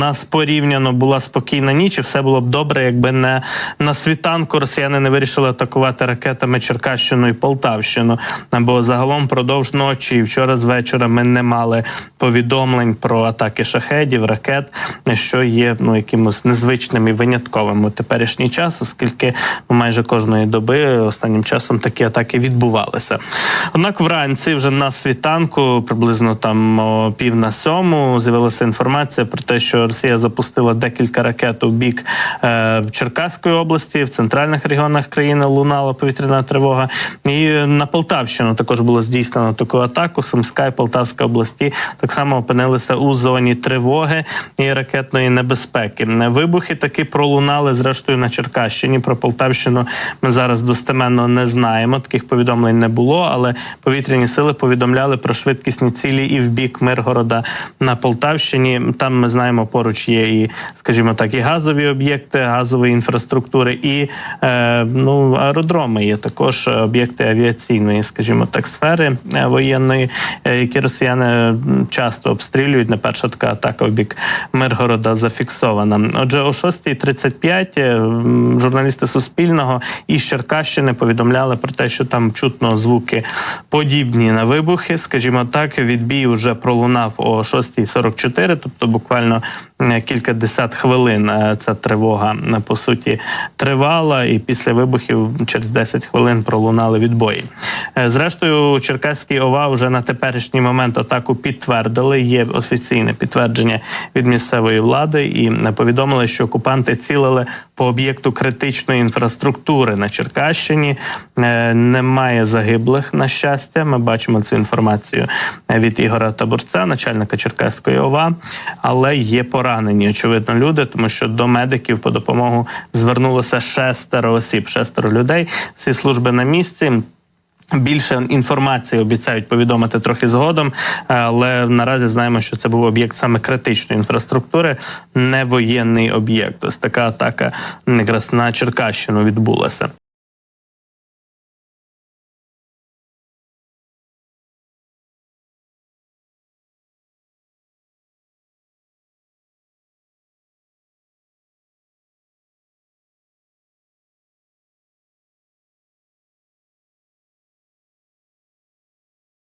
нас порівняно була спокійна ніч, і все було б добре, якби не на світанку росіяни не вирішили атакувати ракетами Черкащину і Полтавщину. Бо загалом продовж ночі і вчора з вечора ми не мали повідомлень про атаки шахедів, ракет, що є ну якимось незвичним і винятковим у теперішній час, оскільки майже кожної доби останнім часом такі атаки відбувалися. Однак вранці, вже на світанку, приблизно там о пів на сьому, з'явилася інформація про те, що Росія запустила декілька ракет у бік е, Черкаської області, в центральних регіонах країни лунала повітряна тривога. І на Полтавщину також було здійснено таку атаку. Сумська і Полтавська області так само опинилися у зоні тривоги і ракетної небезпеки. Вибухи таки пролунали зрештою на Черкащині. Про Полтавщину ми зараз достеменно не знаємо. Таких повідомлень не було, але повітряні сили повідомляли про швидкісні цілі і в бік Миргорода на Полтавщині. Там ми знаємо, поруч є і, скажімо так, і газові об'єкти, газової інфраструктури, і е, ну аеродроми є також об'єкти авіаційної, скажімо так, сфери е, воєнної, е, які росіяни часто обстрілюють. Не перша така атака в бік Миргорода зафіксована. Отже, о 6.35 е, м, журналісти Суспільного із Черкащини повідомляли про те, що там чутно звуки подібні на вибухи. Скажімо так, відбій вже пролунав о 6.44, тобто буквально е, кілька десят хвилин е, ця тривога е, по суті тривала, і після вибухів через 10 хвилин пролунали відбої. Е, Зрештою, Черкаський ОВА вже на теперішній момент атаку підтвердили. Є офіційне підтвердження від місцевої влади і повідомили, що окупанти цілили по об'єкту критичної інфраструктури на Черкащині. Е, Немає загиблих на щастя. Ми бачимо цю інформацію від Ігора Таборця, начальника Черкаської ОВА, але є поранені. Очевидно, люди, тому що до медиків по допомогу звернулося шестеро осіб, шестеро людей. Всі служби на місці. Більше інформації обіцяють повідомити трохи згодом, але наразі знаємо, що це був об'єкт саме критичної інфраструктури, не воєнний об'єкт. Ось така атака якраз на Черкащину відбулася.